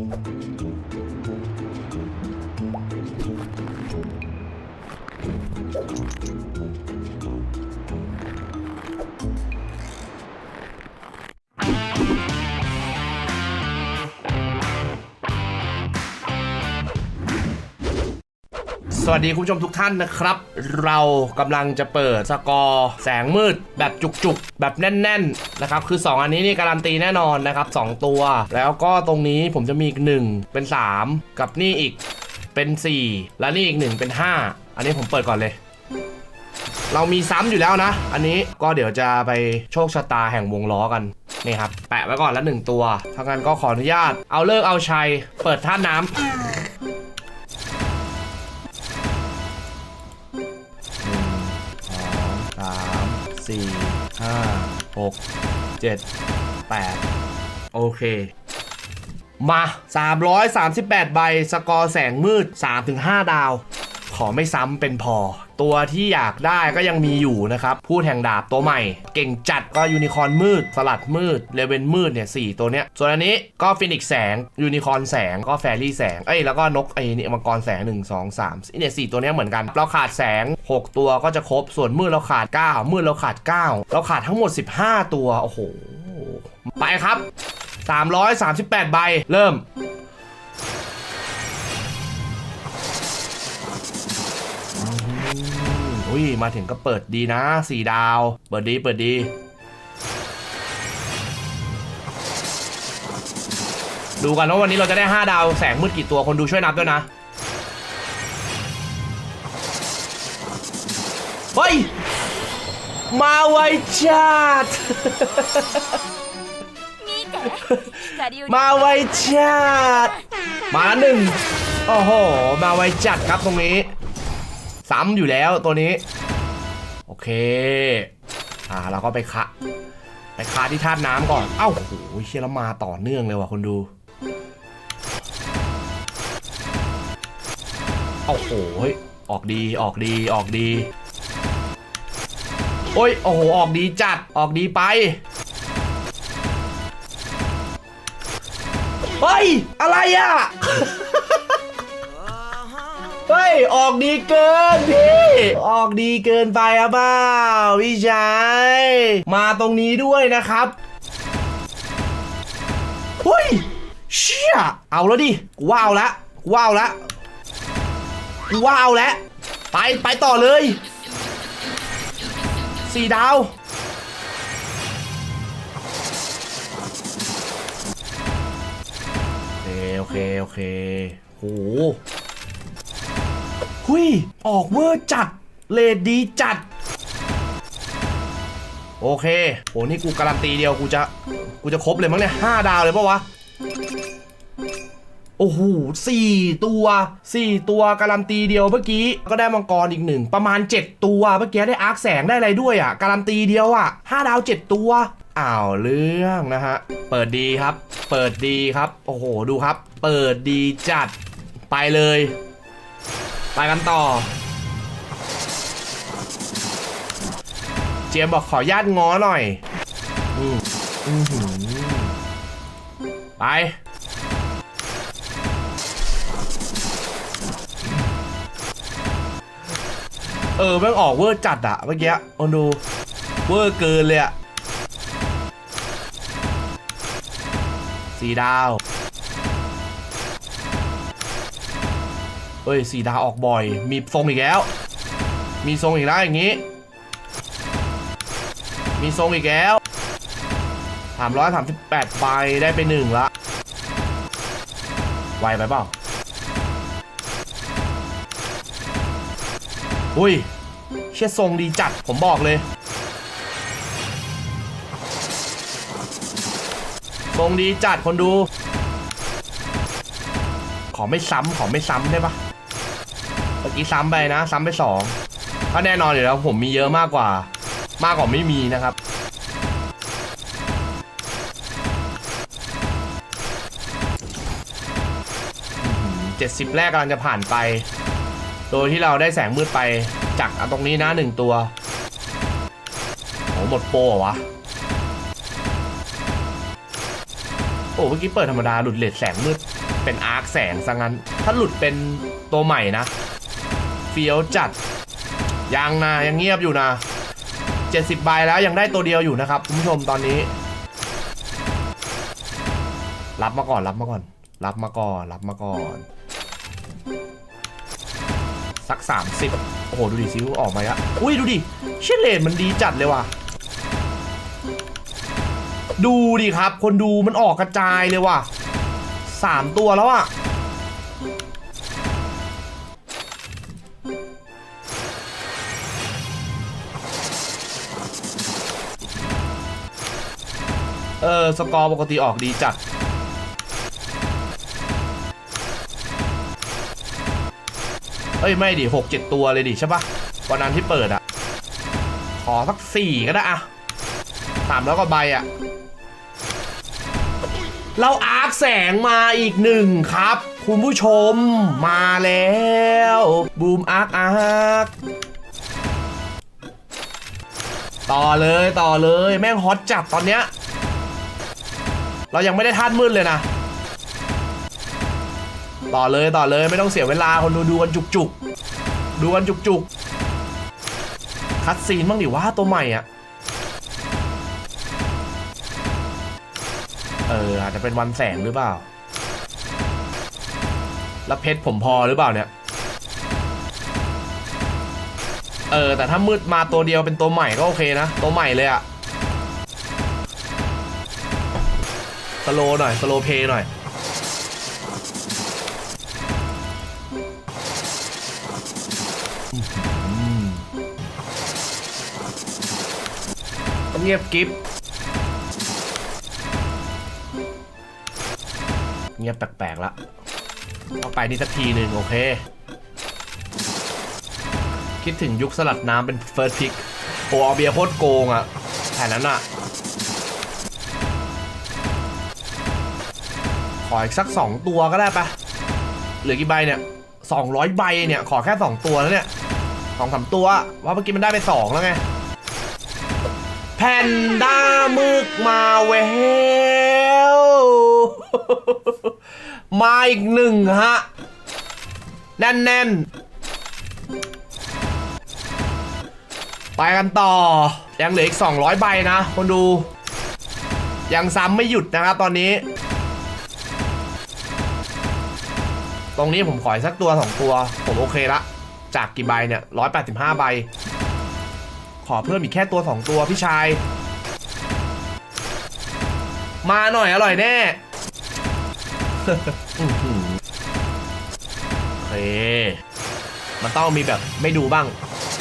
Música วัสดีคุณผู้ชมทุกท่านนะครับ เรากำลังจะเปิดสกอร์แสงมืดแบบจุกๆ แบบแน่นๆนะครับคือ 2 อันนี้นี่การันตีแน่นอนนะครับ 2 ตัว แล้วก็ตรงนี้ผมจะมีอีก 1 เป็น 3 กับนี่อีกเป็น 4 แล้วนี่อีก 1 เป็น 5 อันนี้ผมเปิดก่อนเลย เรามีซ้ำอยู่แล้วนะ อันนี้ก็เดี๋ยวจะไปโชคชะตาแห่งวงล้อกันนี่ครับแปะไว้ก่อนละหนึ่งตัวทางนั้นก็ขออนุญาตเอาเลิกเอาชัยเปิดท่าน้ำ สี่ห้าหกเจ็ดแปดโอเค มา 338 ใบ สกอร์แสงมืด 3-5 ดาว ขอไม่ซ้ำเป็นพอ ตัวที่อยากได้ก็ยังมีอยู่นะครับ พูดแห่งดาบตัวใหม่ เก่งจัดก็ยูนิคอร์นมืด สลัดมืดเลเวนมืดเนี่ยสตัวเนี้ย ส่วนอันนี้ก็ฟินิกแสงยูนิคอร์นแสงก็แฟรี่แสง เอ้ยแล้วก็นกไอ้นี่มังกรแสง 1 2 3เนี่ยสตัวเนี้ยเหมือนกัน เราขาดแสง 6 ตัวก็จะครบ ส่วนมืดเราขาด 9 มืดเราขาด 9 เราขาดทั้งหมด 15 ตัว โอ้โห ไปครับ 338 ใบ เริ่ม อุ้ยมาถึงก็เปิดดีนะสี่ดาว เปิดดีเปิดดี ดูกันว่าวันนี้เราจะได้ 5 ดาวแสงมืดกี่ตัวคนดูช่วยนับด้วยนะ เฮ้ย มาไวจัดมาไวจัด มาหนึ่งโอ้โห มาไวจัดครับตรงนี้ ซ้ำอยู่แล้วตัวนี้ โอเค อ่าเราก็ไปคะไปคะที่ธาตุน้ำก่อน เอ้า โอ้โหเชี่ยแล้วมาต่อเนื่องเลยว่ะคนดู โอ้โหยออกดีออกดีออกดี โอ้ย โอ้โห ออกดีจัด ออกดีไป เฮ้ย อะไรอะ เฮ้ย ออกดีเกินพี่ ออกดีเกินไปอะเปล่าพี่ชายมาตรงนี้ด้วยนะครับเฮ้ยเชี่ยเอาแล้วดิว่าเอาละว่าเอาละว่าเอาแล้วไปไปต่อเลยสี่ดาวโอเค โอเค โอเคโห หุยออกเวอร์จัด เลดดีจัด โอเคโหนี่กูการันตีเดียวกูจะกูจะครบเลยมั้งเนี่ยห้าดาวเลยปะวะโอ้โหสี่ตัวสี่ตัวการันตีเดียวเมื่อกี้ ก็ได้มังกรอีกหนึ่ง ประมาณ 7 ตัวเมื่อกี้ได้อาร์คแสงได้อะไรด้วยอะ การันตีเดียวอะห้าดาว 7 ตัว อ้าวเรื่องนะฮะ เปิดดีครับ เปิดดีครับ โอ้โห ดูครับ เปิดดีจัดไปเลย ไปกันต่อ เจมส์บอกขอญาตง้อหน่อยไป เออแม่งออกเวอร์จัดอะเมื่อกี้โอนดู เวอร์เกินเลยอะสีดาว ฮ้ยสีดาวออกบ่อย มีทรงอีกแล้ว มีทรงอีกแล้วอย่างนี้ มีทรงอีกแล้ว338ใบได้ไปหนึ่งละไวไปเปล่าอุ้ย เชี่ยทรงดีจัด ผมบอกเลย ทรงดีจัดคนดู ขอไม่ซ้ำขอไม่ซ้ำได้ปะเมื่อ กี้ซ้ำไปนะ ซ้ำไปสองก็แน่นอนอยู่แล้วผมมีเยอะมากกว่า มากกว่าไม่มีนะครับเจ็ดสิบแรกกำลังจะผ่านไป โดยที่เราได้แสงมืดไปจากอันตรงนี้นะหนึ่งตัวโอ้หมดโปรเหรอวะโอ้เมื่อกี้เปิดธรรมดาหลุดเลดแสงมืดเป็นอาร์คแสงซะงั้น ถ้าหลุดเป็นตัวใหม่นะ เฟี้ยวจัด ยังนะยังเงียบอยู่นะ 70ใบแล้วยังได้ตัวเดียวอยู่นะครับคุณผู้ชมตอนนี้ รับมาก่อนรับมาก่อน รับมาก่อนรับมาก่อน สัก 30 โอ้โห ดูดิซิวออกมาอะอุ้ยดูดิเชลเลนมันดีจัดเลยว่ะ ดูดิครับ คนดูมันออกกระจายเลยว่ะสามตัวแล้วอะเออ สกอร์ปกติออกดีจัด เอ้ย ไม่ดิหกเจ็ดตัวเลยดิใช่ปะวันนั้นที่เปิดอะขอสักสี่ก็ได้อะสามแล้วก็ใบอะเราอาร์คแสงมาอีกหนึ่งครับ คุณผู้ชมมาแล้วบูมอาร์คอาร์คต่อเลยต่อเลยแม่งฮอตจัดตอนเนี้ย เรายังไม่ได้ท่านมืดเลยนะ ต่อเลยต่อเลยไม่ต้องเสียเวลาคนดูดูกันจุกจุกดูกันจุกจุกคัดซีนบ้างดิว่าตัวใหม่อะ เอออาจจะเป็นวันแสงหรือเปล่า แล้วเพชรผมพอหรือเปล่าเนี่ย เออแต่ถ้ามืดมาตัวเดียวเป็นตัวใหม่ก็โอเคนะ ตัวใหม่เลยอะ สโลหน่อย สโลเพย์หน่อยเงียบกิฟเงียบแปลกๆละเอาไปนี่สักทีหนึ่งโอเค คิดถึงยุคสลัดน้ำเป็นเฟิร์สพิกโอเอาเบียร์โคตรโกงอะแผนนั้นอะ ออีกสักสองตัวก็ได้ปะเหลือกี่ใบเนี่ยสองร้อยใบเนี่ย ขอแค่สองตัวแล้วเนี่ยสองสามตัวว่าเมื่อกี้มันได้ไปสองแล้วไง แพนด้ามึกมาแววมาอีกหนึ่งฮะ แน่นๆ ไปกันต่อ ยังเหลืออีก 200 ใบนะ คนดู ยังซ้ำไม่หยุดนะครับตอนนี้ ตรงนี้ผมขออีกสักตัว2ตัว ผมโอเคละ จากกี่ใบเนี่ย185ใบ ขอเพิ่มอีกแค่ตัว2ตัวพี่ชาย มาหน่อยอร่อยแน่อื้มันต้องมีแบบไม่ดูบ้าง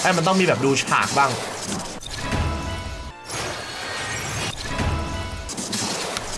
ไอ้มันต้องมีแบบดูฉากบ้าง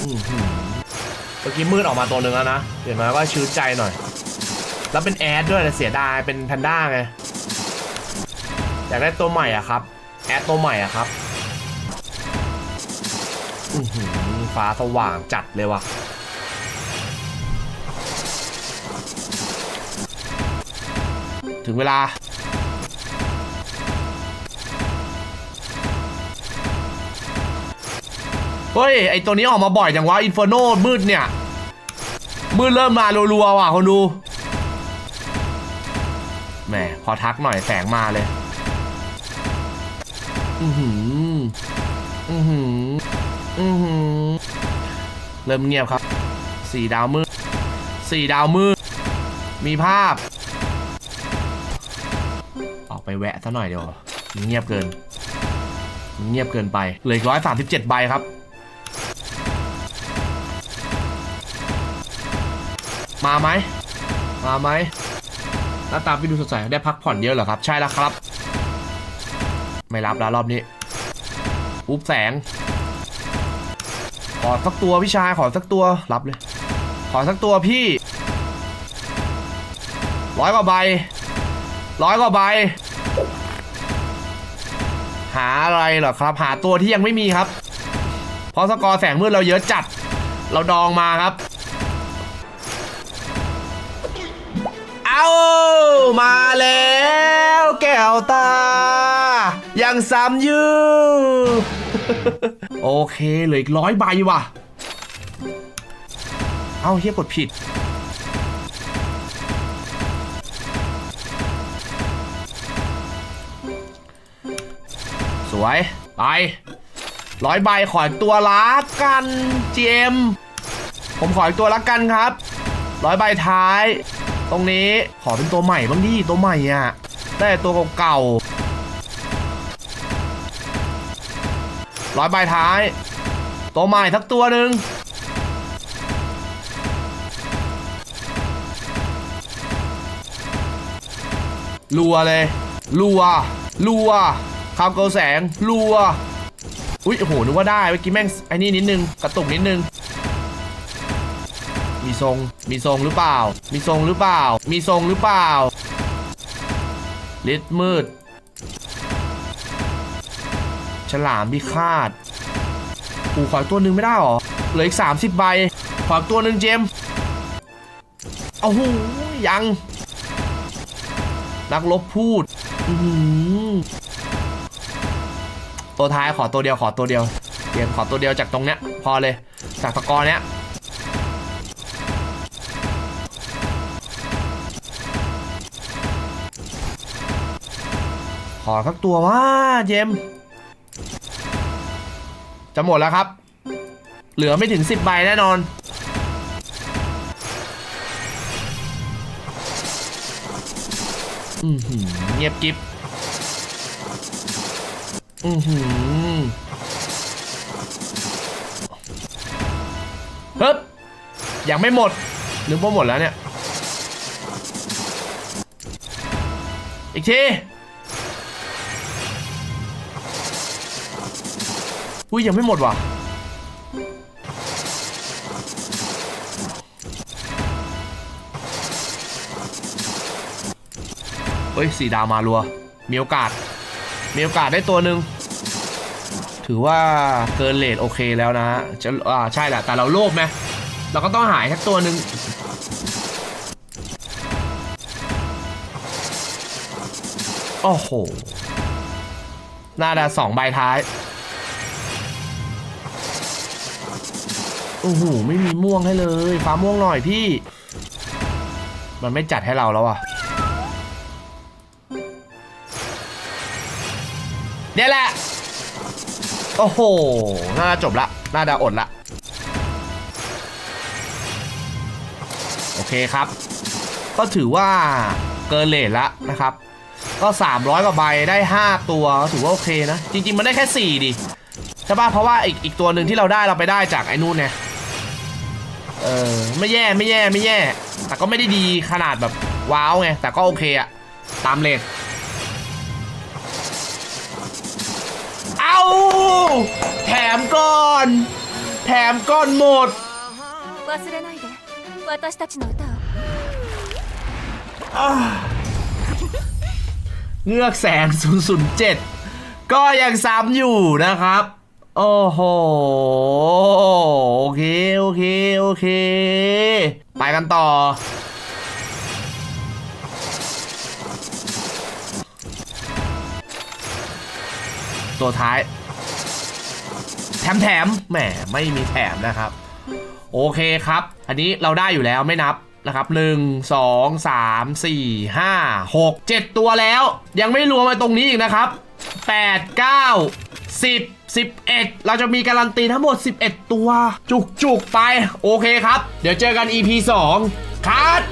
อือหือเมื่อกี้มืดออกมาตัวหนึ่งแล้วนะ เห็นไหมว่าชื้นใจหน่อย แล้วเป็นแอดด้วยแต่เสียดายเป็นแพนด้าไงอยากได้ตัวใหม่อะครับ แอดตัวใหม่อะครับอื้อหือฟ้าสว่างจัดเลยว่ะถึงเวลา เฮ้ย ไอตัวนี้ออกมาบ่อยจังวะอินฟ r ร์โนมืดเนี่ย มืดเริ่มมารัวๆว่ะคนดู แหมพอทักหน่อยแสงมาเลย อือหือ อือหือ อือหือ เริ่มเงียบครับ สี่ดาวมืดสี่ดาวมืดมีภาพ ออกไปแวะซะหน่อยเดียวมันเงียบเกินมันเงียบเกินไป เหลือร้อยสามสิบเจ็ดใบครับ มาไหม มาไหม หน้าตาพี่ดูสดใสได้พักผ่อนเยอะเหรอครับ ใช่แล้วครับ ไม่รับแล้วรอบนี้อุ๊บแสง ขอสักตัวพี่ชายขอสักตัวรับเลย ขอสักตัวพี่ร้อยกว่าใบร้อยกว่าใบ หาอะไรเหรอครับ หาตัวที่ยังไม่มีครับ เพราะสกอร์แสงมืดเราเยอะจัด เราดองมาครับ มาแล้วแก้วตา ยังซ้ำยืดโอเคเหลืออีกร้อยใบว่ะ เอาเฮียกดผิด สวย ไปร้อยใบขออีกตัวละกันเจมผมขออีกตัวละกันครับร้อยใบท้าย ตรงนี้ขอเป็นตัวใหม่บ้างดิตัวใหม่อะ ได้แต่ตัวเก่าๆร้อยใบท้าย ตัวใหม่ทักตัวหนึ่งรัวเลยรัวรัวข้าวเกาแสงรัว อุ้ยโอ้โหนึกว่าได้เมื่อกี้แม่งไอ้นี่นิดนึง กระตุกนิดนึง มีทรง มีทรงหรือเปล่า มีทรงหรือเปล่า มีทรงหรือเปล่า ลิดมืด ฉลามพิฆาตอูขอตัวหนึ่งไม่ได้หรอ เหลืออีก 30 ใบ ขอตัวหนึ่งเจมเอาหูยัง นักลบพูดอือตัวท้ายขอตัวเดียวขอตัวเดียวเกมขอตัวเดียวจากตรงเนี้ย พอเลยจากตะกอเนี้ย ขอสักตัวว่าเจม จะหมดแล้วครับ เหลือไม่ถึง 10ใบแน่นอนอือหือเงียบกิฟอือหือเฮ้ยยังไม่หมดนึกว่าหมดแล้วเนี่ย อีกที อุ้ยยังไม่หมดว่ะเฮ้ยสีดาวมารัว มีโอกาส มีโอกาสได้ตัวหนึ่งถือว่าเกินเลทโอเคแล้วนะฮะจะอ่าใช่แหละ แต่เราโลภไหมเราก็ต้องหายสักตัวหนึ่งโอ้โหน่าจะสองใบท้าย โอ้โหไม่มีม่วงให้เลยฟ้าม่วงหน่อยพี่ มันไม่จัดให้เราแล้วอะเนี่ยแหละ โอ้โห น่าจะจบละ น่าจะอดละ โอเคครับ ก็ถือว่าเกินเลทละนะครับ ก็ 300 กว่าใบได้ 5 ตัวถือว่าโอเคนะ จริง ๆ มันได้แค่ 4 ดิ ใช่ป่ะ เพราะว่าอีกอีกตัวหนึ่งที่เราได้เราไปได้จากไอ้นู่นเนี่ย เออ ไม่แย่ไม่แย่ไม่แย่ แต่ก็ไม่ได้ดีขนาดแบบว้าวไง แต่ก็โอเคอะตามเลท เอาแถมก่อน แถมก่อนหมด 忘れないで私たちの歌を เงือกแสง 007 ก็ยังซ้ำอยู่นะครับ โอ้โห โอเค โอเค โอเค ไปกันต่อ ตัวท้าย แถมแถมแหม ไม่มีแถมนะครับ โอเคครับ อันนี้เราได้อยู่แล้วไม่นับนะครับหนึ่งสองสามสี่ห้าหกเจ็ดตัวแล้ว ยังไม่รวมมาตรงนี้อีกนะครับ แปดเก้าสิบสิบเอ็ดเราจะมีการันตีทั้งหมด 11 ตัวจุกจุกๆ ไป โอเคครับ เดี๋ยวเจอกัน EP 2คัด